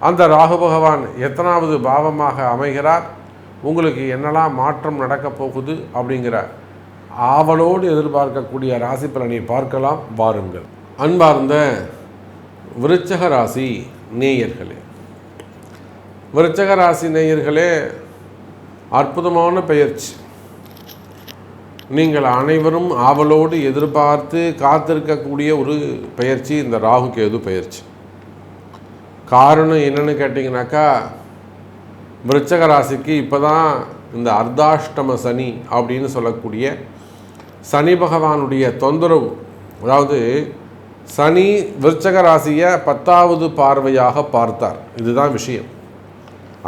அந்த ராகு பகவான் எத்தனாவது பாவமாக அமைகிறார்? உங்களுக்கு என்னெல்லாம் மாற்றம் நடக்கப் போகுது? அப்படிங்கிற ஆவலோடு எதிர்பார்க்கக்கூடிய ராசி பலனை பார்க்கலாம் வாருங்கள். அன்பார்ந்த விருச்சக ராசி நேயர்களே விருச்சக ராசி நேயர்களே அற்புதமான பெயர்ச்சி. நீங்கள் அனைவரும் ஆவலோடு எதிர்பார்த்து காத்திருக்கக்கூடிய ஒரு பயிற்சி இந்த ராகு கேது பயிற்சி காரணம் என்னென்னு கேட்டிங்கனாக்கா விருச்சக ராசிக்கு இப்போ தான் இந்த அர்த்தாஷ்டம சனி அப்படின்னு சொல்லக்கூடிய சனி பகவானுடைய தொந்தரவு. அதாவது சனி விருச்சக ராசியை பத்தாவது பார்வையாக பார்த்தார். இதுதான் விஷயம்.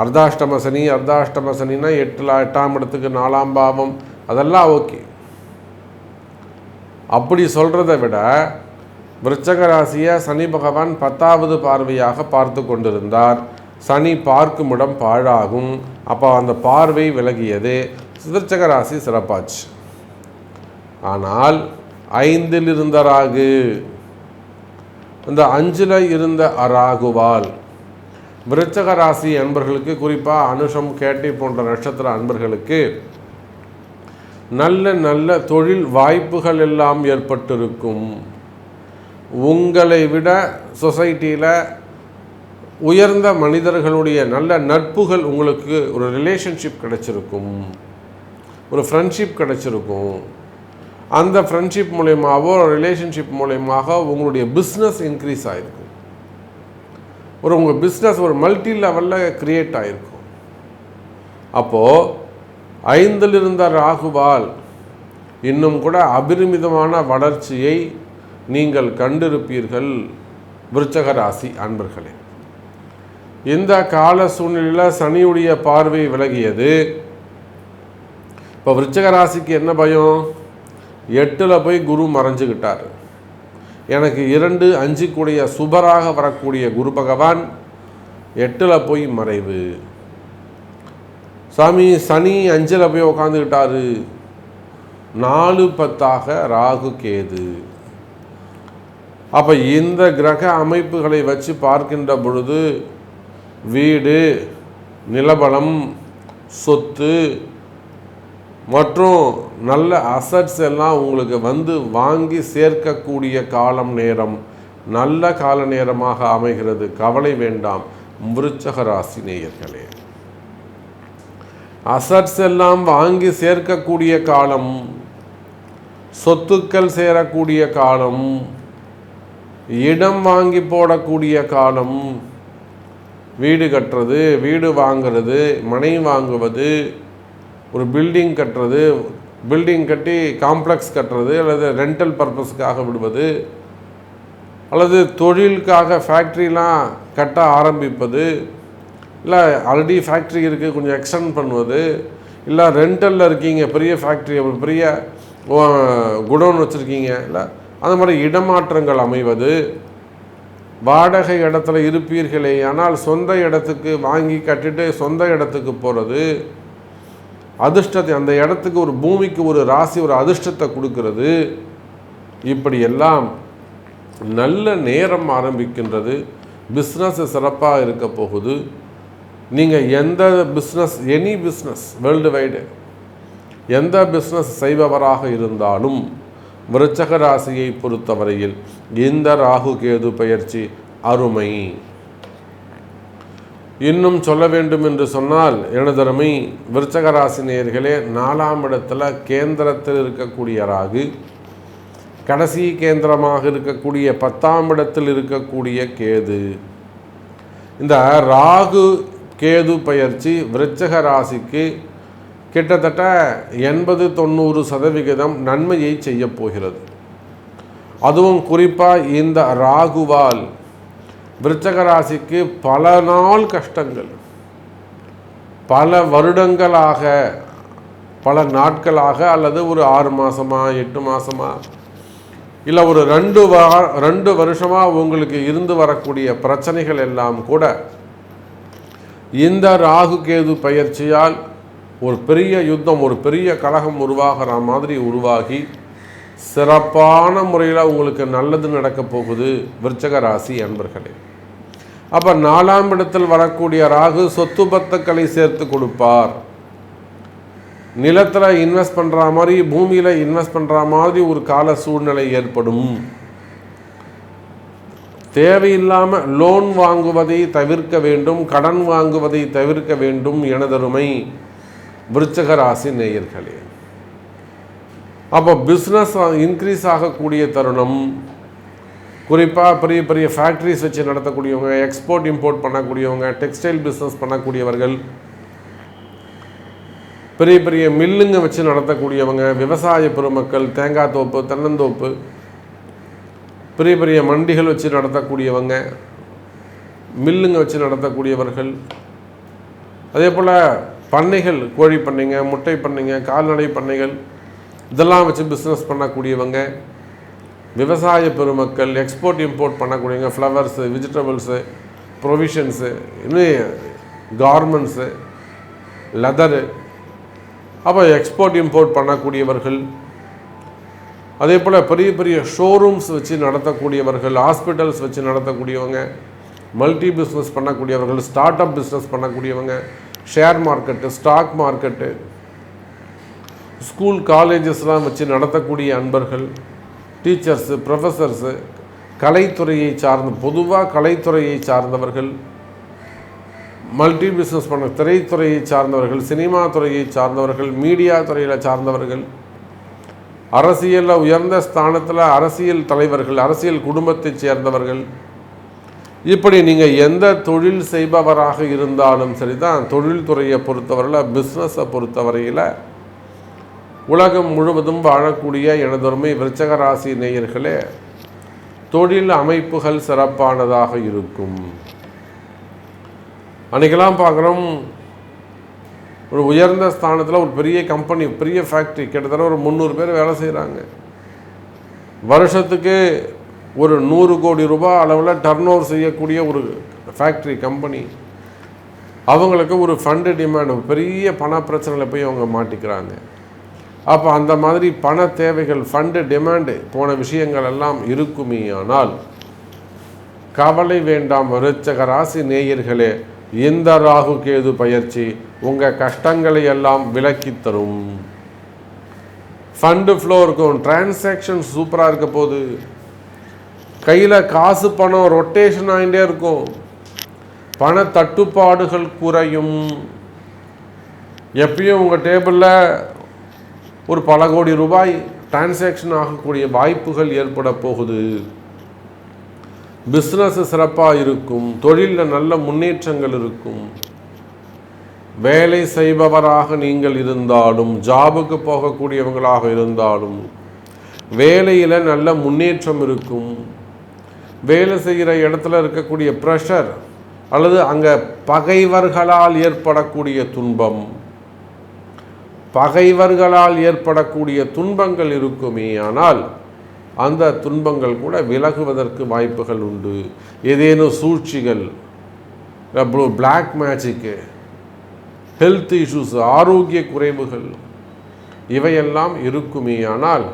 அர்த்தாஷ்டம சனி அர்த்தாஷ்டம சனின்னா எட்டில் எட்டாம் இடத்துக்கு நாலாம் பாவம் அதெல்லாம் ஓகே. அப்படி சொல்கிறத விட விருச்சக ராசியை சனி பகவான் பத்தாவது பார்வையாக பார்த்து கொண்டிருந்தார். சனி பார்க்கும் இடம் பாழாகும். அப்போ அந்த பார்வை விலகியது. விருச்சக ராசி சிறப்பாச்சு. ஆனால் ஐந்தில் இருந்த ராகு. இந்த அஞ்சில் இருந்த அராகுவால் விருச்சக ராசி அன்பர்களுக்கு குறிப்பாக அனுஷம் கேட்டை போன்ற நட்சத்திர அன்பர்களுக்கு நல்ல நல்ல தொழில் வாய்ப்புகள் எல்லாம் ஏற்பட்டிருக்கும். உங்களை விட சொசைட்டியில் உயர்ந்த மனிதர்களுடைய நல்ல நட்புகள் உங்களுக்கு ஒரு ரிலேஷன்ஷிப் கிடச்சிருக்கும். ஒரு ஃப்ரெண்ட்ஷிப் கிடச்சிருக்கும். அந்த ஃப்ரெண்ட்ஷிப் மூலயமாவோ ரிலேஷன்ஷிப் மூலயமாக உங்களுடைய பிஸ்னஸ் இன்க்ரீஸ் ஆகிருக்கும் ஒரு உங்கள் பிஸ்னஸ் ஒரு மல்டி லெவலில் க்ரியேட் ஆகிருக்கும் அப்போது ஐந்தில் இருந்த ராகுவால் இன்னும் கூட அபரிமிதமான வளர்ச்சியை நீங்கள் கண்டிருப்பீர்கள் விருச்சக ராசி அன்பர்களே. இந்த கால சூழ்நிலையில் சனியுடைய பார்வை விலகியது. இப்போ விருச்சக ராசிக்கு என்ன பயம்? எட்டில் போய் குரு மறைஞ்சுக்கிட்டார் எனக்கு இரண்டு அஞ்சு கூடிய சுபராக வரக்கூடிய குரு பகவான் எட்டில் போய் மறைவு. சாமி சனி அஞ்சில் போய் உக்காந்துக்கிட்டாரு நாலு பத்தாக ராகு கேது. அப்போ இந்த கிரக அமைப்புகளை வச்சு பார்க்கின்ற பொழுது வீடு நிலபலம் சொத்து மற்றும் நல்ல அசட்ஸ் எல்லாம் உங்களுக்கு வந்து வாங்கி சேர்க்கக்கூடிய காலம் நேரம் நல்ல கால நேரமாக அமைகிறது. கவலை வேண்டாம். விருச்சக ராசி நேயர்களே. அசட்ஸ் எல்லாம் வாங்கி சேர்க்கக்கூடிய காலம் சொத்துக்கள் சேரக்கூடிய காலம் இடம் வாங்கி போடக்கூடிய காலம். வீடு கட்டுறது வீடு வாங்கிறது மனை வாங்குவது ஒரு பில்டிங் கட்டுறது பில்டிங் கட்டி காம்ப்ளெக்ஸ் கட்டுறது அல்லது ரெண்டல் பர்பஸ்க்காக விடுவது அல்லது தொழிலுக்காக ஃபேக்ட்ரிலாம் கட்ட ஆரம்பிப்பது இல்லை ஆல்ரெடி ஃபேக்ட்ரி இருக்குது கொஞ்சம் எக்ஸ்டெண்ட் பண்ணுவது இல்லை ரெண்டலில் இருக்கீங்க பெரிய ஃபேக்ட்ரி ஒரு பெரிய குடோன் வச்சுருக்கீங்க இல்லை அந்த மாதிரி இடமாற்றங்கள் அமைவது. வாடகை இடத்துல இருப்பீர்களே ஆனால் சொந்த இடத்துக்கு வாங்கி கட்டிட்டு சொந்த இடத்துக்கு போகிறது அதிர்ஷ்டத்தை அந்த இடத்துக்கு ஒரு பூமிக்கு ஒரு ராசி ஒரு அதிர்ஷ்டத்தை கொடுக்கறது. இப்படி எல்லாம் நல்ல நேரம் ஆரம்பிக்கின்றது. பிஸ்னஸ் சிறப்பாக இருக்க போகுது. நீங்கள் எந்த business any business world wide எந்த பிஸ்னஸ் செய்பவராக இருந்தாலும் விருச்சக ராசியை பொறுத்தவரையில் இந்த ராகு கேது பயிற்சி அருமை. இன்னும் சொல்ல வேண்டும் என்று சொன்னால் எனதருமை விருச்சக ராசி நேர்களே நாலாம் இடத்துல கேந்திரத்தில் இருக்கக்கூடிய ராகு கடைசி கேந்திரமாக இருக்கக்கூடிய பத்தாம் இடத்தில் இருக்கக்கூடிய கேது. இந்த ராகு கேது பயிற்சி விருச்சக ராசிக்கு கிட்டத்தட்ட எண்பது தொண்ணூறு சதவிகிதம் நன்மையை செய்ய போகிறது. அதுவும் குறிப்பாக இந்த ராகுவால். விருச்சக ராசிக்கு பல நாள் கஷ்டங்கள். பல வருடங்களாக பல நாட்களாக அல்லது ஒரு ஆறு மாதமா எட்டு மாதமா இல்லை ஒரு ரெண்டு வார ரெண்டு வருஷமாக உங்களுக்கு இருந்து வரக்கூடிய பிரச்சனைகள் எல்லாம் கூட இந்த ராகு கேது பயிற்சியால் ஒரு பெரிய யுத்தம் ஒரு பெரிய கழகம் உருவாகிற மாதிரி உருவாகி சிறப்பான முறையில் உங்களுக்கு நல்லது நடக்க போகுது விருச்சக ராசி அன்பர்களே. அப்போ நாலாம் இடத்தில் வரக்கூடிய ராகு சொத்து பத்துக்களை சேர்த்து கொடுப்பார். நிலத்தில் இன்வெஸ்ட் பண்ணுற மாதிரி பூமியில் இன்வெஸ்ட் பண்ணுற மாதிரி ஒரு கால சூழ்நிலை ஏற்படும். தேவையில்லாமல் லோன் வாங்குவதை தவிர்க்க வேண்டும் கடன் வாங்குவதை தவிர்க்க வேண்டும் எனதருமை. விருச்சக ராசி நேயர்களே. அப்போ பிஸ்னஸ் இன்க்ரீஸ் ஆகக்கூடிய தருணம் குறிப்பாக பெரிய பெரிய ஃபேக்ட்ரிஸ் வச்சு நடத்தக்கூடியவங்க எக்ஸ்போர்ட் இம்போர்ட் பண்ணக்கூடியவங்க டெக்ஸ்டைல் பிஸ்னஸ் பண்ணக்கூடியவர்கள் பெரிய பெரிய மில்லுங்க வச்சு நடத்தக்கூடியவங்க விவசாய பெருமக்கள் தேங்காய் தோப்பு தென்னந்தோப்பு பெரிய பெரிய மண்டிகள் வச்சு நடத்தக்கூடியவங்க மில்லுங்க வச்சு நடத்தக்கூடியவர்கள் அதே போல் பண்ணைகள் கோழி பண்ணைங்க முட்டை பண்ணைங்க கால்நடை பண்ணைகள் இதெல்லாம் வச்சு பிஸ்னஸ் பண்ணக்கூடியவங்க விவசாய பெருமக்கள் எக்ஸ்போர்ட் இம்போர்ட் பண்ணக்கூடியவங்க ஃப்ளவர்ஸு வெஜிடபிள்ஸு ப்ரொவிஷன்ஸு இன்னும் கார்மெண்ட்ஸு லெதரு அப்போ எக்ஸ்போர்ட் இம்போர்ட் பண்ணக்கூடியவர்கள் அதே போல் பெரிய பெரிய ஷோரூம்ஸ் வச்சு நடத்தக்கூடியவர்கள் ஹாஸ்பிட்டல்ஸ் வச்சு நடத்தக்கூடியவங்க மல்டி பிஸ்னஸ் பண்ணக்கூடியவர்கள் ஸ்டார்ட் அப் பிஸ்னஸ் பண்ணக்கூடியவங்க share market stock market school காலேஜஸ்லாம் வச்சு நடத்தக்கூடிய அன்பர்கள் டீச்சர்ஸு ப்ரொஃபஸர்ஸு கலைத்துறையை சார்ந்த பொதுவாக கலைத்துறையை சார்ந்தவர்கள் மல்டி பிஸ்னஸ் பண்ண திரைத்துறையை சார்ந்தவர்கள் சினிமா துறையை சார்ந்தவர்கள் மீடியா துறையில் சார்ந்தவர்கள் அரசியலில் உயர்ந்த ஸ்தானத்தில் அரசியல் தலைவர்கள் அரசியல் குடும்பத்தைச் சேர்ந்தவர்கள் இப்படி நீங்கள் எந்த தொழில் செய்பவராக இருந்தாலும் சரி தான் தொழில்துறையை பொறுத்தவரையில் பிஸ்னஸை பொறுத்தவரையில் உலகம் முழுவதும் வாழக்கூடிய எனதொருமை விருச்சக ராசி நேயர்களே தொழில் அமைப்புகள் சிறப்பானதாக இருக்கும். அன்றைக்கெல்லாம் பார்க்குறோம் ஒரு உயர்ந்த ஸ்தானத்தில் ஒரு பெரிய கம்பெனி பெரிய ஃபேக்ட்ரி கிட்டத்தட்ட ஒரு முந்நூறு பேர் வேலை செய்கிறாங்க வருஷத்துக்கு ஒரு நூறு கோடி ரூபாய் அளவில் டர்ன் ஓவர் செய்யக்கூடிய ஒரு ஃபேக்ட்ரி கம்பெனி அவங்களுக்கு ஒரு ஃபண்டு டிமாண்ட் பெரிய பண பிரச்சனையில் போய் அவங்க மாட்டிக்கிறாங்க. அப்போ அந்த மாதிரி பண தேவைகள் ஃபண்டு டிமாண்டு போன விஷயங்கள் எல்லாம் இருக்குமே ஆனால் கவலை வேண்டாம் ரிச்சக ராசி நேயர்களே இந்த ராகு கேது பயிற்சி உங்கள் கஷ்டங்களை எல்லாம் விலக்கி தரும். ஃபண்டு ஃப்ளோ இருக்கும் டிரான்சாக்ஷன் சூப்பராக இருக்க போகுது. கையில் காசு பணம் ரொட்டேஷன் ஆகிட்டே இருக்கும். பண தட்டுப்பாடுகள் குறையும். எப்பயும் உங்கள் டேபிளில் ஒரு பல கோடி ரூபாய் டிரான்சாக்ஷன் ஆகக்கூடிய வாய்ப்புகள் ஏற்பட போகுது. பிஸ்னஸ் சிறப்பாக இருக்கும். தொழிலில் நல்ல முன்னேற்றங்கள் இருக்கும். வேலை செய்பவராக நீங்கள் இருந்தாலும் ஜாபுக்கு போகக்கூடியவங்களாக இருந்தாலும் வேலையில் நல்ல முன்னேற்றம் இருக்கும். வேலை செய்கிற இடத்துல இருக்கக்கூடிய ப்ரெஷர் அல்லது அங்கே பகைவர்களால் ஏற்படக்கூடிய துன்பம். பகைவர்களால் ஏற்படக்கூடிய துன்பங்கள் இருக்குமே ஆனால் அந்த துன்பங்கள் கூட விலகுவதற்கு வாய்ப்புகள் உண்டு. ஏதேனும் சூழ்ச்சிகள் அப்புறம் பிளாக் மேஜிக்கு ஹெல்த் இஷ்யூஸ் ஆரோக்கிய குறைவுகள் இவையெல்லாம் இருக்குமே ஆனால்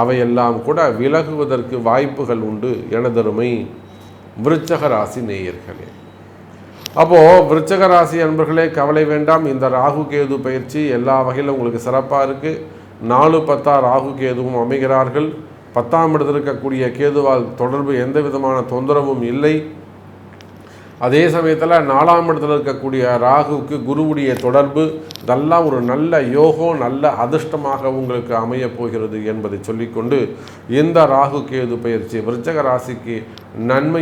அவையெல்லாம் கூட விலகுவதற்கு வாய்ப்புகள் உண்டு எனதருமை விருச்சக ராசி நேயர்களே. அப்போது விருச்சக ராசி அன்பர்களே கவலை வேண்டாம். இந்த ராகு கேது பயிற்சி எல்லா வகையிலும் உங்களுக்கு சிறப்பாக இருக்குது நாலு பத்தா ராகு கேதுவும் அமைகிறார்கள். பத்தாம் இடத்தில் இருக்கக்கூடிய கேதுவால் தொடர்பு எந்த விதமான தொந்தரவும் இல்லை. அதே சமயத்தில் நாலாம் இடத்துல இருக்கக்கூடிய ராகுவுக்கு குருவுடைய தொடர்பு இதெல்லாம் ஒரு நல்ல யோகம் நல்ல அதிர்ஷ்டமாக உங்களுக்கு அமையப் போகிறது என்பதை சொல்லிக்கொண்டு இந்த ராகு கேது பயிற்சி விருச்சக ராசிக்கு நன்மை